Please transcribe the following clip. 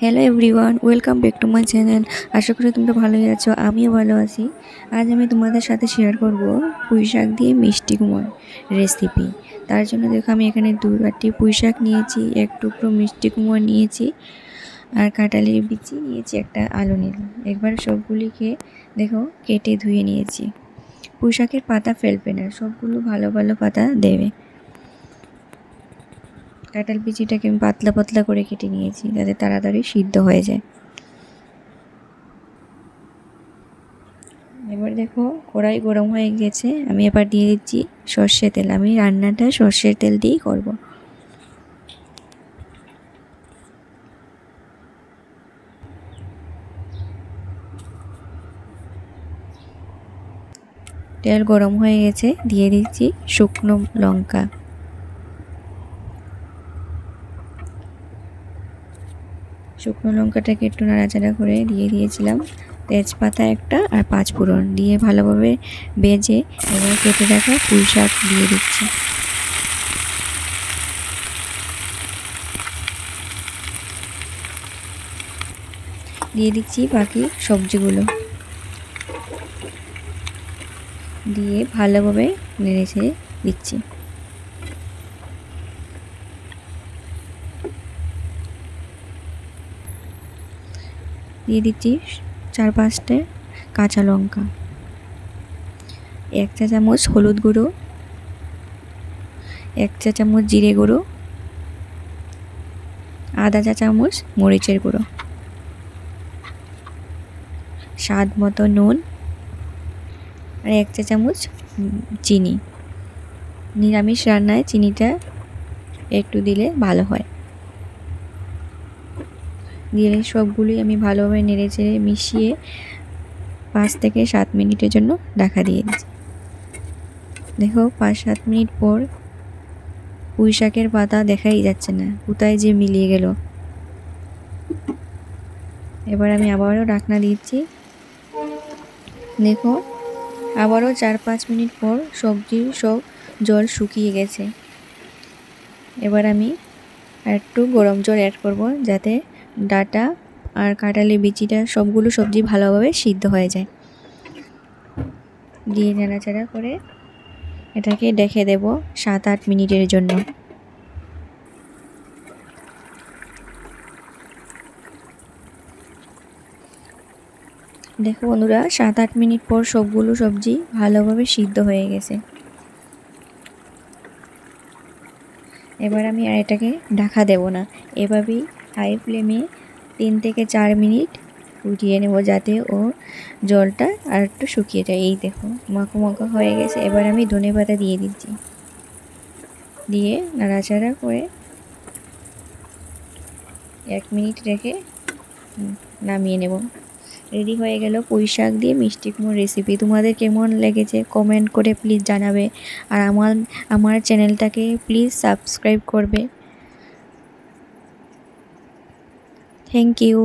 Hello everyone welcome back to my channel আশা করি তোমরা ভালোই আছো, আমিও ভালো আছি। আজ আমি তোমাদের সাথে শেয়ার করব পুঁই শাক দিয়ে মিষ্টি কুমড় রেসিপি তার জন্য দেখো আমি এখানে দু বাটি পুঁই শাক নিয়েছি, এক টুকরো মিষ্টি কুমড় নিয়েছি, আর কাঁটালির বিচি নিয়েছি, একটা আলু নিলাম। একবার সবগুলিকে দেখো কেটে ধুয়ে নিয়েছি। পুঁই শাকের পাতা ফেলবে না, সবগুলো ভালো ভালো পাতা দেবে। কাঁঠাল বিচিটাকে আমি পাতলা পাতলা করে কেটে নিয়েছি, যাতে তাড়াতাড়ি সিদ্ধ হয়ে যায়। এবার দেখো, কড়াই গরম হয়ে গেছে। আমি এবার দিয়ে দিচ্ছি সর্ষে তেল। আমি রান্নাটা সর্ষের তেল দিয়েই করব। তেল গরম হয়ে গেছে। দিয়ে দিচ্ছি শুকনো লঙ্কা। শুকনো লঙ্কাটাকে একটু নাড়াচাড়া করে দিয়ে দিয়েছিলাম। তেজপাতা একটা আর পাঁচ ফোড়ন দিয়ে ভালোভাবে বেজে এবার কেটে রাখা পুঁই শাক দিয়ে দিচ্ছি। দিয়ে দিচ্ছি বাকি সবজিগুলো। দিয়ে ভালোভাবে নেড়ে দিচ্ছি। দিয়ে দিচ্ছি চার পাঁচটা কাঁচা লঙ্কা। এক চা চামচ হলুদ গুঁড়ো, এক চা চামচ জিরে গুঁড়ো, আধা চা চামচ মরিচের গুঁড়ো। স্বাদ মতো নুন আর এক চা চামচ চিনি। নিরামিষ রান্নায় চিনিটা একটু দিলে ভালো হয়। দিয়ে সবগুলোই আমি ভালোভাবে নেড়ে চেড়ে মিশিয়ে পাঁচ থেকে সাত মিনিটের জন্য ঢাকা দিয়ে দিচ্ছি। দেখো, পাঁচ সাত মিনিট পর পুঁই শাকের পাতা দেখাই যাচ্ছে না, কোথায় যে মিলিয়ে গেল। এবার আমি আবারও ঢাকনা দিচ্ছি। দেখো, আবারও চার পাঁচ মিনিট পর সবজির সব জল শুকিয়ে গেছে। এবার আমি একটু গরম জল অ্যাড করব যাতে ডাটা আর কাঁঠালি বিচিটা সবগুলো সবজি ভালোভাবে সিদ্ধ হয়ে যায়। দিয়ে নাড়াচাড়া করে এটাকে দেখে দেব সাত আট মিনিটের জন্য। দেখো বন্ধুরা সাত আট মিনিট পর সবগুলো সবজি ভালোভাবে সিদ্ধ হয়ে গেছে। এবার আমি আর এটাকে ঢাকা দেব না। এভাবেই হাই ফ্লেমে তিন থেকে চার মিনিট ফুটিয়ে নেব যাতে ও জলটা আর একটু শুকিয়ে যায়। এই দেখো, মাখো মাখো হয়ে গেছে। এবার আমি ধনে পাতা দিয়ে দিচ্ছি। দিয়ে নাড়াচাড়া করে এক মিনিট রেখে নামিয়ে নেব। রেডি হয়ে গেল পুঁই শাক দিয়ে মিষ্টি কুমড়ো রেসিপি তোমাদের কেমন লেগেছে কমেন্ট করে প্লিজ জানাবে। আর আমার আমার চ্যানেলটাকে প্লিজ সাবস্ক্রাইব করবে। Thank you